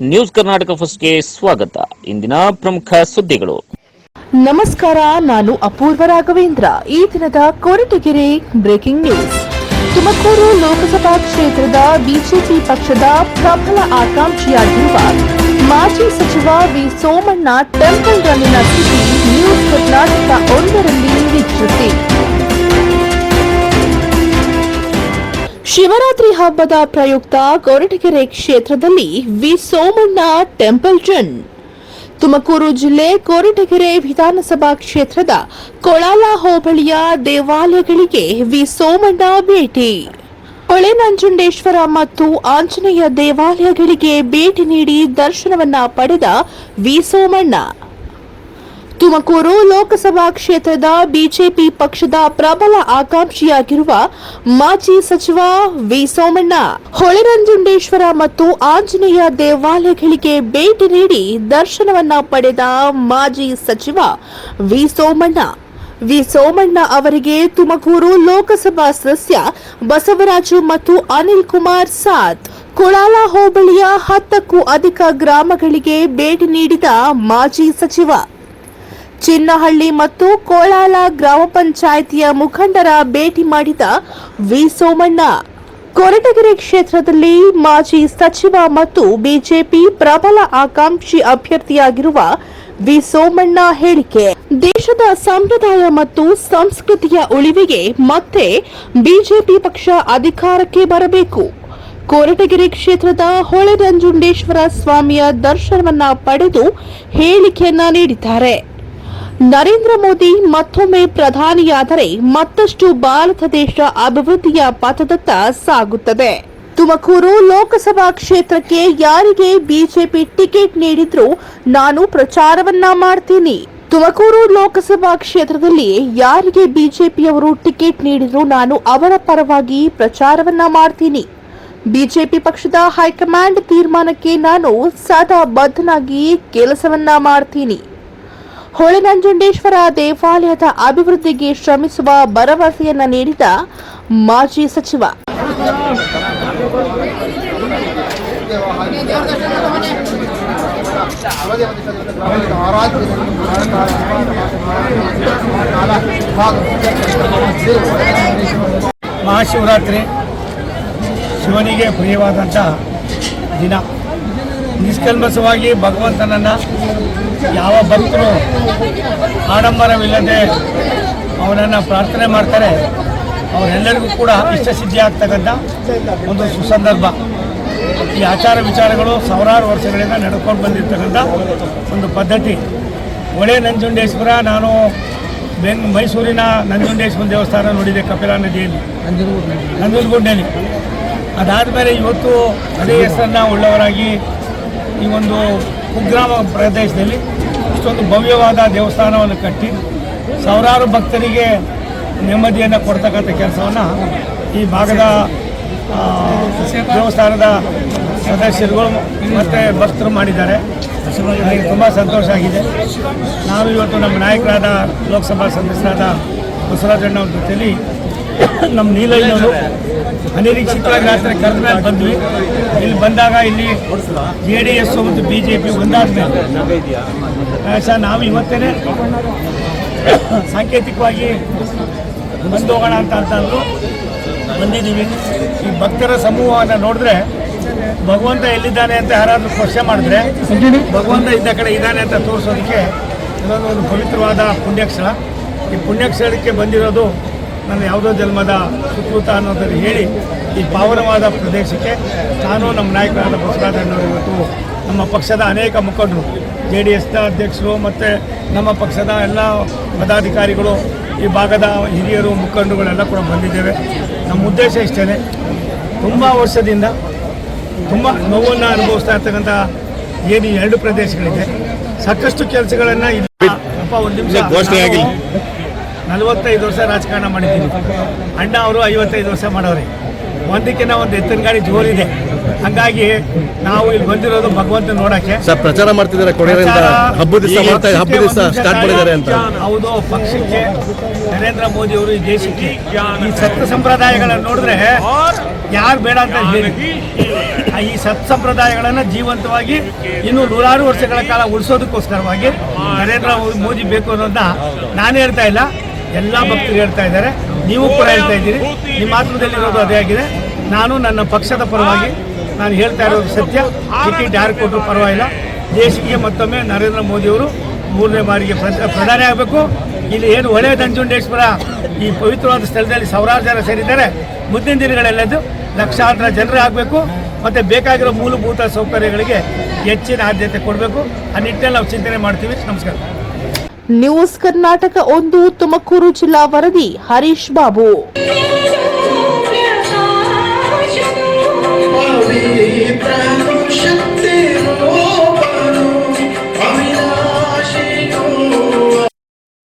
News Karnataka ಫಸ್ಟ್ಗೆ ಸ್ವಾಗತ. ಇಂದಿನ ಪ್ರಮುಖ ಸುದ್ದಿಗಳು. ನಮಸ್ಕಾರ, ನಾನು ಅಪೂರ್ವ ರಾಘವೇಂದ್ರ. ಈ ದಿನದ ಕೊರಟಗೆರೆ ಬ್ರೇಕಿಂಗ್ ನ್ಯೂಸ್. ತುಮಕೂರು ಲೋಕಸಭಾ ಕ್ಷೇತ್ರದ ಬಿಜೆಪಿ ಪಕ್ಷದ ಪ್ರಬಲ ಆಕಾಂಕ್ಷಿಯಾಗಿರುವ ಮಾಜಿ ಸಚಿವ ವಿ ಸೋಮಣ್ಣ ಟೆಂಪಲ್ ರನ್ನಿನ ಸ್ಥಿತಿ ನ್ಯೂಸ್ ಕರ್ನಾಟಕ ಒಂದರಲ್ಲಿ ವೀಕ್ಷಿಸಿ ಶಿವರಾತ್ರಿ ಹಬ್ಬದ ಪ್ರಯುಕ್ತ ಕೊರಟಗೆರೆ ಕ್ಷೇತ್ರದಲ್ಲಿ ವಿ ಸೋಮಣ್ಣ ಟೆಂಪಲ್ ಜನ್. ತುಮಕೂರು ಜಿಲ್ಲೆ ಕೊರಟಗೆರೆ ವಿಧಾನಸಭಾ ಕ್ಷೇತ್ರದ ಕೊಳಾಲ ಹೋಬಳಿಯ ದೇವಾಲಯಗಳಿಗೆ ವಿ ಸೋಮಣ್ಣ ಭೇಟಿ. ಹೊಳೆ ನಂಜುಂಡೇಶ್ವರ ಮತ್ತು ಆಂಜನೇಯ ದೇವಾಲಯಗಳಿಗೆ ಭೇಟಿ ನೀಡಿ ದರ್ಶನವನ್ನ ಪಡೆದ ವಿ ಸೋಮಣ್ಣ. ತುಮಕೂರು ಲೋಕಸಭಾ ಕ್ಷೇತ್ರದ ಬಿಜೆಪಿ ಪಕ್ಷದ ಪ್ರಬಲ ಆಕಾಂಕ್ಷಿಯಾಗಿರುವ ಮಾಜಿ ಸಚಿವ ವಿ ಸೋಮಣ್ಣ ಹೊಳೆರಂಜುಂಡೇಶ್ವರ ಮತ್ತು ಆಂಜನೇಯ ದೇವಾಲಯಗಳಿಗೆ ಭೇಟಿ ನೀಡಿ ದರ್ಶನವನ್ನ ಪಡೆದ ಮಾಜಿ ಸಚಿವ ವಿ ಸೋಮಣ್ಣ. ವಿ ಸೋಮಣ್ಣ ಅವರಿಗೆ ತುಮಕೂರು ಲೋಕಸಭಾ ಸದಸ್ಯ ಬಸವರಾಜು ಮತ್ತು ಅನಿಲ್ ಕುಮಾರ್ ಸಾತ್ ಕೊಳಾಲ ಹೋಬಳಿಯ ಹತ್ತಕ್ಕೂ ಅಧಿಕ ಗ್ರಾಮಗಳಿಗೆ ಭೇಟಿ ನೀಡಿದ ಮಾಜಿ ಸಚಿವ. ಚಿನ್ನಹಳ್ಳಿ ಮತ್ತು ಕೋಳಾಲ ಗ್ರಾಮ ಪಂಚಾಯಿತಿಯ ಮುಖಂಡರ ಭೇಟಿ ಮಾಡಿದ ವಿ ಸೋಮಣ್ಣ. ಕೊರಟಗೆರೆ ಕ್ಷೇತ್ರದಲ್ಲಿ ಮಾಜಿ ಸಚಿವ ಮತ್ತು ಬಿಜೆಪಿ ಪ್ರಬಲ ಆಕಾಂಕ್ಷಿ ಅಭ್ಯರ್ಥಿಯಾಗಿರುವ ವಿ ಸೋಮಣ್ಣ ಹೇಳಿಕೆ. ದೇಶದ ಸಂಪ್ರದಾಯ ಮತ್ತು ಸಂಸ್ಕೃತಿಯ ಉಳಿವಿಗೆ ಮತ್ತೆ ಬಿಜೆಪಿ ಪಕ್ಷ ಅಧಿಕಾರಕ್ಕೆ ಬರಬೇಕು. ಕೊರಟಗೆರೆ ಕ್ಷೇತ್ರದ ಹೊಳೆರಂಜುಂಡೇಶ್ವರ ಸ್ವಾಮಿಯ ದರ್ಶನವನ್ನ ಪಡೆದು ಹೇಳಿಕೆಯನ್ನ ನೀಡಿದ್ದಾರೆ. ನರೇಂದ್ರ ಮೋದಿ ಮತ್ತೊಮ್ಮೆ ಪ್ರಧಾನಿಯಾದರೆ ಮತ್ತಷ್ಟು ಭಾರತ ದೇಶ ಅಭಿವೃದ್ಧಿಯ ಪಥದತ್ತ ಸಾಗುತ್ತದೆ. ತುಮಕೂರು ಲೋಕಸಭಾ ಕ್ಷೇತ್ರಕ್ಕೆ ಯಾರಿಗೆ ಬಿಜೆಪಿ ಟಿಕೆಟ್ ನೀಡಿದ್ರೂ ನಾನು ಪ್ರಚಾರವನ್ನ ಮಾಡ್ತೀನಿ. ತುಮಕೂರು ಲೋಕಸಭಾ ಕ್ಷೇತ್ರದಲ್ಲಿ ಯಾರಿಗೆ ಬಿಜೆಪಿಯವರು ಟಿಕೆಟ್ ನೀಡಿದ್ರೂ ನಾನು ಅವರ ಪರವಾಗಿ ಪ್ರಚಾರವನ್ನ ಮಾಡ್ತೀನಿ. ಬಿಜೆಪಿ ಪಕ್ಷದ ಹೈಕಮಾಂಡ್ ತೀರ್ಮಾನಕ್ಕೆ ನಾನು ಸದಾ ಬದ್ಧನಾಗಿ ಕೆಲಸವನ್ನ ಮಾಡ್ತೀನಿ. ಹೊಳೆನಂಜುಂಡೇಶ್ವರ ದೇವಾಲಯದ ಅಭಿವೃದ್ಧಿಗೆ ಶ್ರಮಿಸುವ ಭರವಸೆಯನ್ನ ನೀಡಿದ ಮಾಜಿ ಸಚಿವ. ಮಹಾಶಿವರಾತ್ರಿ ಶಿವನಿಗೆ ಪ್ರಿಯವಾದಂಥ ದಿನ. ನಿಷ್ಕಲ್ಮಸವಾಗಿ ಭಗವಂತನನ್ನ ಯಾವ ಭಕ್ತರು ಆಡಂಬರವಿಲ್ಲದೆ ಅವರನ್ನು ಪ್ರಾರ್ಥನೆ ಮಾಡ್ತಾರೆ. ಅವರೆಲ್ಲರಿಗೂ ಕೂಡ ಇಷ್ಟ ಸಿದ್ಧಿ ಆಗ್ತಕ್ಕಂಥ ಒಂದು ಸುಸಂದರ್ಭ. ಈ ಆಚಾರ ವಿಚಾರಗಳು ಸಾವಿರಾರು ವರ್ಷಗಳಿಂದ ನಡ್ಕೊಂಡು ಬಂದಿರ್ತಕ್ಕಂಥ ಒಂದು ಪದ್ಧತಿ. ಒಳೆ ನಂಜುಂಡೇಶ್ವರ, ನಾನು ಬೆಂಗ್, ಮೈಸೂರಿನ ನಂಜುಂಡೇಶ್ವರ ದೇವಸ್ಥಾನ ನೋಡಿದೆ ಕಪಿಲಾ ನದಿಯಲ್ಲಿ. ನಂಜನಗೂಡಿನಲ್ಲಿ. ಅದಾದಮೇಲೆ ಇವತ್ತು ಅದೇ ಹೆಸರನ್ನು ಉಳ್ಳವರಾಗಿ ಈ ಒಂದು ಕುಗ್ರಾಮ ಪ್ರದೇಶದಲ್ಲಿ ಇಷ್ಟೊಂದು ಭವ್ಯವಾದ ದೇವಸ್ಥಾನವನ್ನು ಕಟ್ಟಿ ಸಾವಿರಾರು ಭಕ್ತರಿಗೆ ನೆಮ್ಮದಿಯನ್ನು ಕೊಡ್ತಕ್ಕಂಥ ಕೆಲಸವನ್ನು ಈ ಭಾಗದ ದೇವಸ್ಥಾನದ ಸದಸ್ಯರುಗಳು ಮತ್ತು ಭಕ್ತರು ಮಾಡಿದ್ದಾರೆ. ನನಗೆ ತುಂಬ ಸಂತೋಷ ಆಗಿದೆ. ನಾವು ಇವತ್ತು ನಮ್ಮ ನಾಯಕರಾದ ಲೋಕಸಭಾ ಸದಸ್ಯರಾದ ಬಸವರಾಜಣ್ಣ ಅವ್ರ ಜೊತೆಯಲ್ಲಿ ನಮ್ಮ ನೀಲಯ್ಯನವರು ಅನಿರೀಕ್ಷಿತವಾಗಿ ರಾತ್ರಿ ಕರೆದ ಮೇಲೆ ಬಂದ್ವಿ. ಇಲ್ಲಿ ಬಂದಾಗ ಇಲ್ಲಿ ಜೆ ಡಿ ಎಸ್ ಮತ್ತು ಬಿ ಜೆ ಪಿ ಒಂದಾದ ಮೇಲೆ ಸರ್ ನಾವು ಇವತ್ತೇನೆ ಸಾಂಕೇತಿಕವಾಗಿ ಬಂದು ಹೋಗೋಣ ಅಂತ ಅಂತಂದ್ರು ಬಂದಿದ್ದೀವಿ. ಈ ಭಕ್ತರ ಸಮೂಹವನ್ನು ನೋಡಿದ್ರೆ ಭಗವಂತ ಎಲ್ಲಿದ್ದಾನೆ ಅಂತ ಯಾರಾದರೂ ಪ್ರಶ್ನೆ ಮಾಡಿದ್ರೆ ಭಗವಂತ ಇದ್ದ ಕಡೆ ಇದ್ದಾನೆ ಅಂತ ತೋರಿಸೋದಕ್ಕೆ ಇದೊಂದು ಒಂದು ಪವಿತ್ರವಾದ ಪುಣ್ಯಕ್ಷಣ ಈ ಪುಣ್ಯಕ್ಷೇತ್ರಕ್ಕೆ ಬಂದಿರೋದು ನನ್ನ ಯಾವುದೋ ಜನ್ಮದ ಸುಕೃತ ಅನ್ನೋದನ್ನು ಹೇಳಿ ಈ ಪಾವನವಾದ ಪ್ರದೇಶಕ್ಕೆ ನಾನು ನಮ್ಮ ನಾಯಕರಾದ ಬಸವರಾಜಣ್ಣವರು ಇವತ್ತು ನಮ್ಮ ಪಕ್ಷದ ಅನೇಕ ಮುಖಂಡರು, ಜೆ ಡಿ ಎಸ್ನ ಅಧ್ಯಕ್ಷರು ಮತ್ತು ನಮ್ಮ ಪಕ್ಷದ ಎಲ್ಲ ಪದಾಧಿಕಾರಿಗಳು, ಈ ಭಾಗದ ಹಿರಿಯರು, ಮುಖಂಡರುಗಳೆಲ್ಲ ಕೂಡ ಬಂದಿದ್ದೇವೆ. ನಮ್ಮ ಉದ್ದೇಶ ಇಷ್ಟೇ ತುಂಬ ವರ್ಷದಿಂದ ತುಂಬ ನೋವನ್ನು ಅನುಭವಿಸ್ತಾ ಇರ್ತಕ್ಕಂಥ ಏನು ಎರಡು ಪ್ರದೇಶಗಳಿದೆ. ಸಾಕಷ್ಟು ಕೆಲಸಗಳನ್ನು ಇಲ್ಲಿ ಅಪ್ಪ ಒಂದು ನಿಮಿಷ. ನಲವತ್ತೈದು ವರ್ಷ ರಾಜಕಾರಣ ಮಾಡಿದ್ದೀನಿ. ಅಣ್ಣ ಅವರು ಐವತ್ತೈದು ವರ್ಷ ಮಾಡವ್ರೆ ಒಂದಕ್ಕಿಂತ ಒಂದು ಎತ್ತಿನ ಗಾಡಿ ಜೋರಿದೆ. ಹಂಗಾಗಿ ನಾವು ಇಲ್ಲಿ ಬಂದಿರೋದು ಭಗವಂತ ನೋಡಕ್ಕೆ. ಸರ್ ಪ್ರಚಾರ ಮಾಡ್ತಿದ್ದಾರೆ ಹಬ್ಬದ ದಿವಸ ಮಾಡ್ತಾ ಹಬ್ಬದ ದಿವಸ ಸ್ಟಾರ್ಟ್ ಮಾಡಿದ್ದಾರೆ ಅಂತ. ಹೌದು ಪಕ್ಷಕ್ಕೆ ನರೇಂದ್ರ ಮೋದಿ ಅವರು ಈ ದೇಶಕ್ಕೆ ಈ ಸತ್ಯ ಸಂಪ್ರದಾಯಗಳನ್ನು ನೋಡಿದ್ರೆ ಯಾರು ಬೇಡ ಅಂತ ಹೇಳಿ. ಈ ಸತ್ ಸಂಪ್ರದಾಯಗಳನ್ನು ಜೀವಂತವಾಗಿ ಇನ್ನು ನೂರಾರು ವರ್ಷಗಳ ಕಾಲ ಉಳಿಸೋದಕ್ಕೋಸ್ಕರವಾಗಿ ನರೇಂದ್ರ ಮೋದಿ ಬೇಕು ಅನ್ನೋದನ್ನ ನಾನು ಹೇಳ್ತಾ ಇಲ್ಲ. ಎಲ್ಲ ಭಕ್ತರು ಹೇಳ್ತಾ ಇದ್ದಾರೆ. ನೀವು ಕೂಡ ಹೇಳ್ತಾ ಇದ್ದೀರಿ. ನಿಮ್ಮ ಇರೋದು ಅದೇ ಆಗಿದೆ. ನಾನು ನನ್ನ ಪಕ್ಷದ ಪರವಾಗಿ ನಾನು ಹೇಳ್ತಾ ಇರೋದು ಸತ್ಯ. ಟಿಕೆಟ್ ಯಾರು ಕೊಟ್ಟರು ಪರವಾಗಿಲ್ಲ. ದೇಶಕ್ಕೆ ಮತ್ತೊಮ್ಮೆ ನರೇಂದ್ರ ಮೋದಿಯವರು ಮೂರನೇ ಬಾರಿಗೆ ಪ್ರ- ಪ್ರಧಾನಿ ಆಗಬೇಕು. ಇಲ್ಲಿ ಏನು ಒಳ್ಳೆಯ ನಂಜುಂಡೇಶ್ವರ ಈ ಪವಿತ್ರವಾದ ಸ್ಥಳದಲ್ಲಿ ಸಾವಿರಾರು ಜನ ಸೇರಿದ್ದಾರೆ. ಮುಂದಿನ ದಿನಗಳಲ್ಲದು ಲಕ್ಷಾಂತರ ಜನರು ಆಗಬೇಕು. ಮತ್ತು ಬೇಕಾಗಿರೋ ಮೂಲಭೂತ ಸೌಕರ್ಯಗಳಿಗೆ ಹೆಚ್ಚಿನ ಆದ್ಯತೆ ಕೊಡಬೇಕು. ಆ ನಿಟ್ಟಿನಲ್ಲಿ ನಾವು ಚಿಂತನೆ ಮಾಡ್ತೀವಿ. ನಮಸ್ಕಾರ. ನ್ಯೂಸ್ ಕರ್ನಾಟಕ ಒಂದು ತುಮಕೂರು ಜಿಲ್ಲಾ ವರದಿ ಹರೀಶ್ ಬಾಬು.